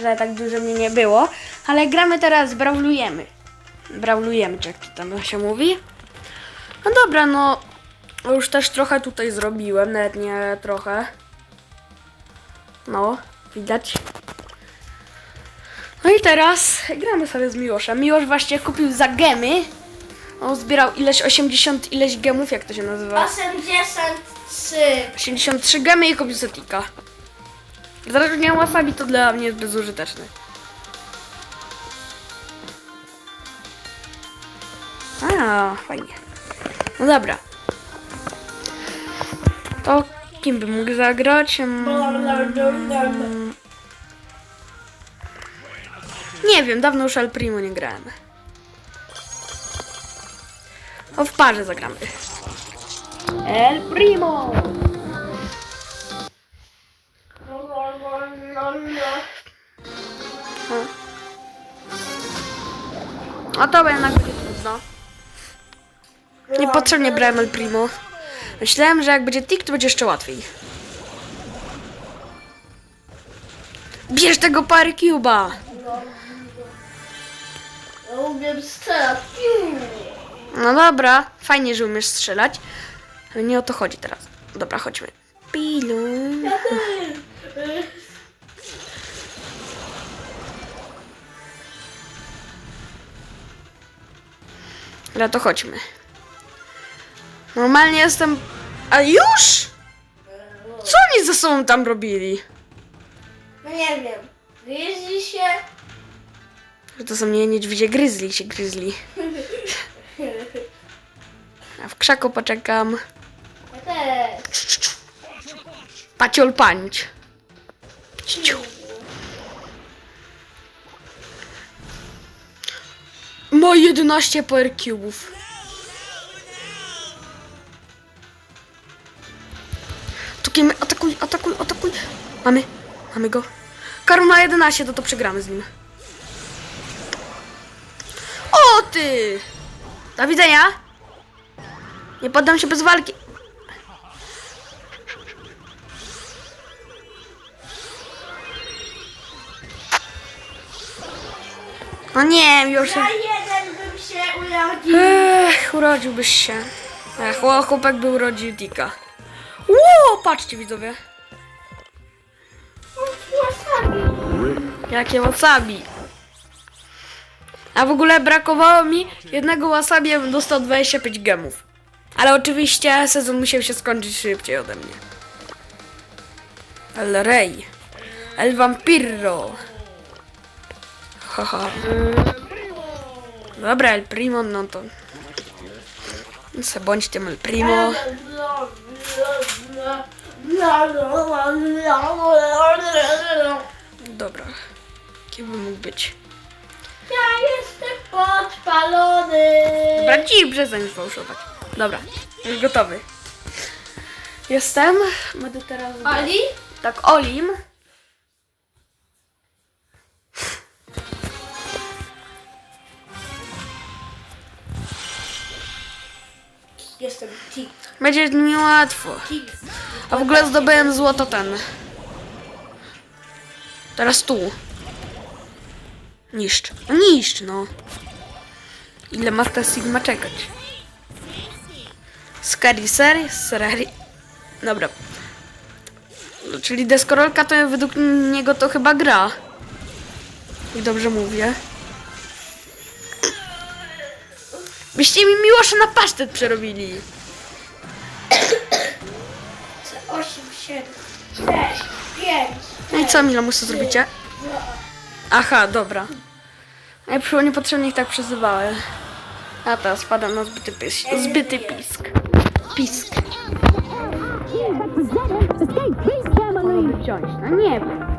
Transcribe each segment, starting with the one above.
że tak dużo mnie nie było, ale gramy teraz, brawlujemy. Brawlujemy, czy jak to tam się mówi. No dobra, no już też trochę tutaj zrobiłem, nawet nie trochę. No, widać. No i teraz gramy sobie z Miłoszem. Miłosz właśnie kupił za gemy. On zbierał ileś 80 ileś gemów, jak to się nazywa? 83. 83 gemy i kupił setika. Zarazem wasabi to dla mnie jest bezużyteczne. A, fajnie. No dobra. To kim bym mógł zagrać? Mm, Nie wiem, dawno już El Primo nie grałem. O, w parze zagramy. El Primo! A to jednak będzie trudno. Niepotrzebnie brałem El Primo. Myślałem, że jak będzie tik, to będzie jeszcze łatwiej. Bierz tego Power Cube'a! Ja umiem strzelać. No dobra, fajnie, że umiesz strzelać. Ale nie o to chodzi teraz. Dobra, chodźmy. Pilu. Dobra, to chodźmy. Normalnie jestem... A już? Co oni ze sobą tam robili? No nie wiem. Gryźli się. To są nie niedźwiedzie gryzli się gryzli. A w krzaku poczekam. Ja też. Paciol pańć. Ciu. Ma 11 power cube'ów. Tukimy, atakuj, atakuj, atakuj. Mamy, mamy go. Karol ma 11, to to przegramy z nim. O ty! Do widzenia. Nie poddam się bez walki. No nie, już. Się urodził. Ech, urodziłbyś się. Ech, chłopak by urodził Dika. Ło, patrzcie widzowie. Jakie wasabi. A w ogóle brakowało mi jednego wasabi, ja bym dostał 25 gemów. Ale oczywiście sezon musiał się skończyć szybciej ode mnie. El Rey. El Vampiro. Haha. Dobra, El Primo, no to... Se bądź tym El Primo. Dobra. Kim by mógł być? Ja jestem podpalony. Dobra, ci przestań fałszować. Dobra, już gotowy. Jestem. Będę teraz... Ali? Tak, Olim. Jestem Tik. Będzie mi łatwo. A w ogóle zdobyłem złoto ten. Teraz tu. Niszcz. No niszcz, no. Ile ma ta Sigma czekać? Scary Sery? Serari. Dobra. Czyli deskorolka to według niego to chyba gra. I dobrze mówię. Byście mi Miłosza na pasztet przerobili. 8, 7, 6, 5. No i co Milamusa zrobicie? Aha, dobra. Ja przyszło niepotrzebnie ich tak przezywały. A teraz spadam na zbyty pisk. Zbyty pisk. Pisk. Wziąć, no nie wiem.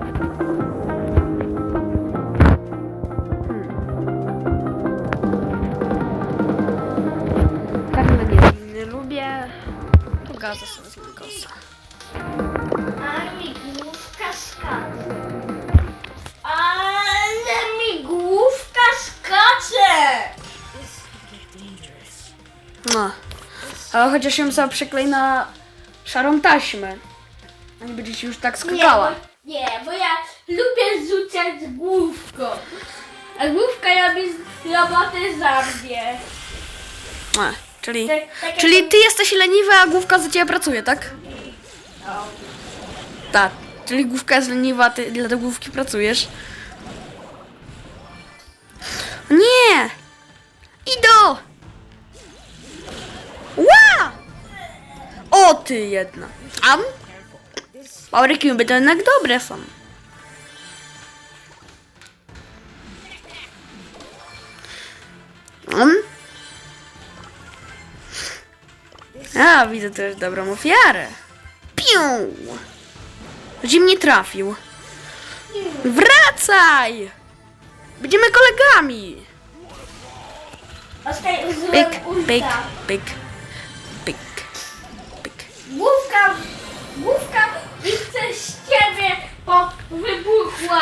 No. Ale chociaż ją sobie przyklej na szarą taśmę. Nie będzie ci już tak Nie, skakała. bo, nie, bo ja lubię rzucać główką. A główka robi robotę za mnie. A, czyli, Tak- tak czyli jak- ty jesteś leniwy, a główka za ciebie pracuje, tak? O. Tak. Czyli główka jest leniwa, ty dla tej główki pracujesz. Nie! Ido! O ty jedna. Am? Power Cube to jednak dobre są. Am? A, widzę też dobrą ofiarę. Piu! Gdzie mnie trafił? Wracaj! Będziemy kolegami! Pyk, pyk, pyk, wybuchła.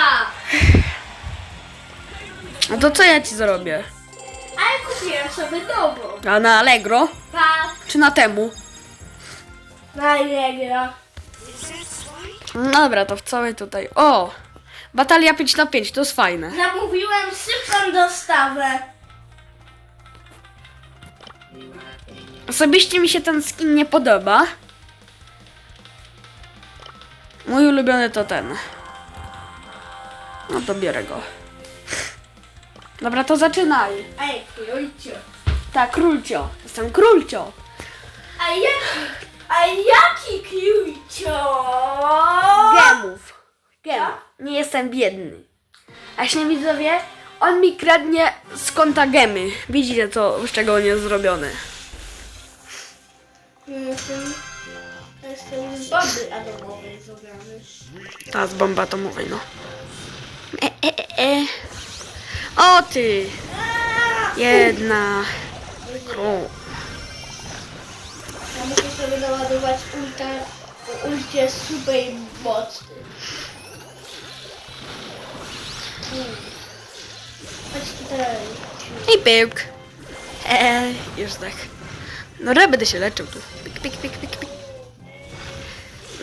No to co ja ci zrobię? Ale kupiłem sobie nową. A na Allegro? Tak, Czy na temu? na Allegro. No Dobra, to w całej tutaj. O! Batalia 5 na 5, to jest fajne. Zamówiłem szybką dostawę. Osobiście mi się ten skin nie podoba. Mój ulubiony to ten. No to biorę go. Dobra, to zaczynaj. Ej, krójciu. Tak, królcio. Jestem królcio. A jaki, a jaki krójcio? Gemów. Gemów. Nie jestem biedny. A Właśnie widzowie, on mi kradnie z konta gemy. Widzicie co, z czego on jest zrobiony. Jestem, jestem z bomby atomowej zrobiony. Ta z bomba atomowej, no. E, e, e, e. O ty! Jedna. Król. Ja muszę sobie naładować ulta, jest super mocny. Chodź tutaj. I pyk. E, już tak. No ja będę się leczył tu. Pik, pik, pik, pik, pik.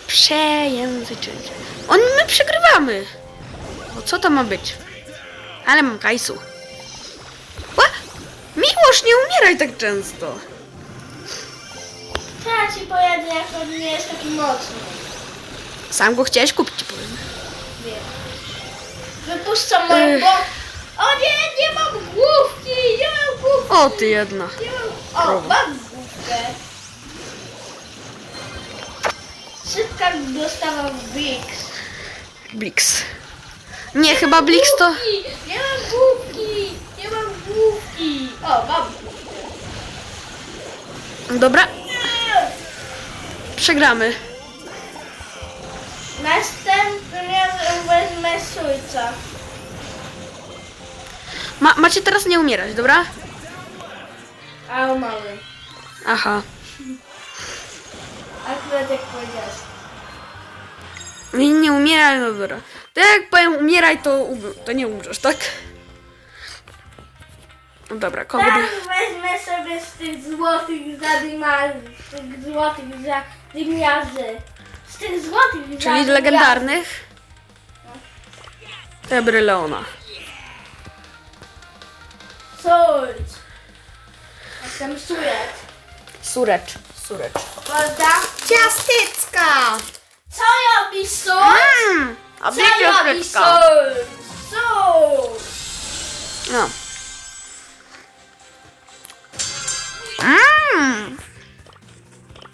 Przejęzyczyć. On my przegrywamy. Co to ma być? Ale mam kajsu. Ła! Miłosz, nie umieraj tak często. Ja ci pojadę, jak on nie jest taki mocny. Sam go chciałeś kupić, powiem. Wiem. Wypuszczam moją Ech. bo... O nie, nie mam główki! Nie mam główki! O ty jedna. Nie mam... O, Krowa. mam główkę. Szybka dostawa w Bix. Blix. Nie, chyba Blix to... Główki! Nie mam główki! Nie mam główki! O, mam. Dobra, przegramy. Następnym razem wezmę sójca. Ma, macie teraz nie umierać, dobra? A o mały. Aha. Akurat jak powiedziałeś. Nie, nie umieraj, no dobra. To jak powiem umieraj, to, um, to nie umrzesz, tak? No dobra, kogo Tak, wezmę sobie z tych złotych zadymarzy, z tych złotych zadymiarzy. Z tych złotych Czyli z zadymiarzy. legendarnych? Biorę Leona. Sójc. Jestem sujek. Surecz. Surecz. Prawda? Ciastycka! Co robi sójc? Mmm! A Co gdzie robi ciasteczka? sójc? Sójc. No. Mmm!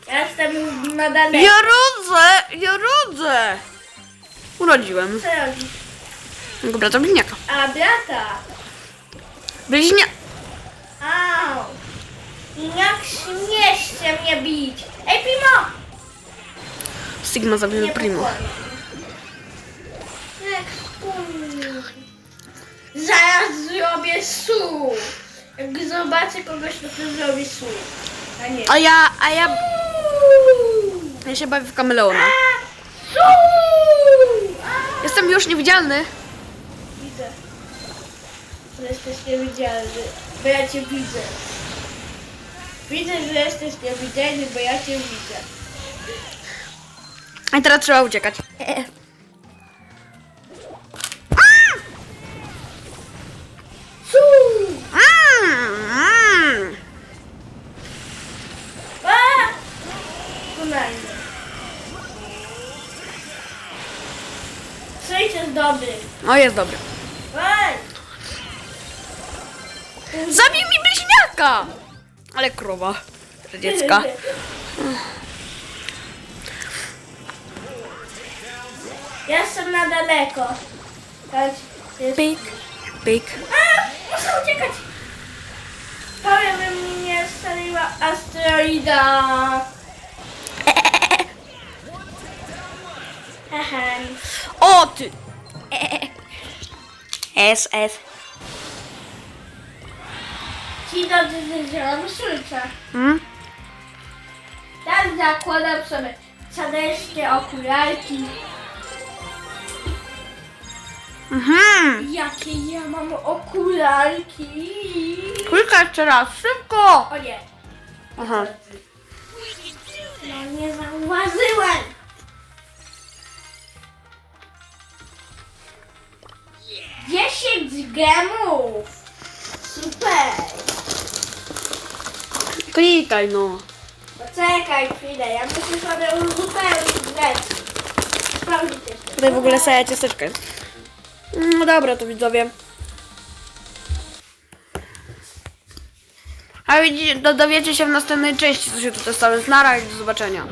Ja jestem już na daleko. Ja rodzę! Ja rodzę! Urodziłem. Co robisz? Dobra, to bliźniaka. A brata. Bliźnia... Au. Jak śmieszcie mnie bić. Ej, Primo! Sigma zabił Primo. Zaraz zrobię su. Jak zobaczę kogoś, to zrobię su. A nie. A ja, a ja... Ja się bawię w kameleona. Jestem już niewidzialny. Widzę. Że jesteś niewidzialny, bo ja cię widzę. Widzę, że jesteś niewidzialny, bo ja cię widzę. A teraz trzeba uciekać. E. Sześć dobry. No jest dobry. Zabij mi bliźniaka! Ale krowa. Dziecka. Ja jestem na daleko. Chodź, jest... Pik, pik. A! Muszę uciekać! Powiem, by mi nie strzeliła asteroida. O ty! S, S. Ci drodzy zieloną słyszę. Hmm? Tak zakładam sobie czadeczkie okularki. Mhm. Jakie ja mam okularki. Kilka jeszcze raz, szybko! O nie, Aha. no nie zauważyłem. Dziesięć gemów. Super. Klikaj no. Poczekaj chwilę, ja muszę sobie uzupełnić rzeczy. Sprawdzić jeszcze. Tutaj w ogóle saja ciasteczka jest. No dobra, to widzowie. A widzicie, do, dowiecie się w następnej części, co się tutaj stało. I do zobaczenia.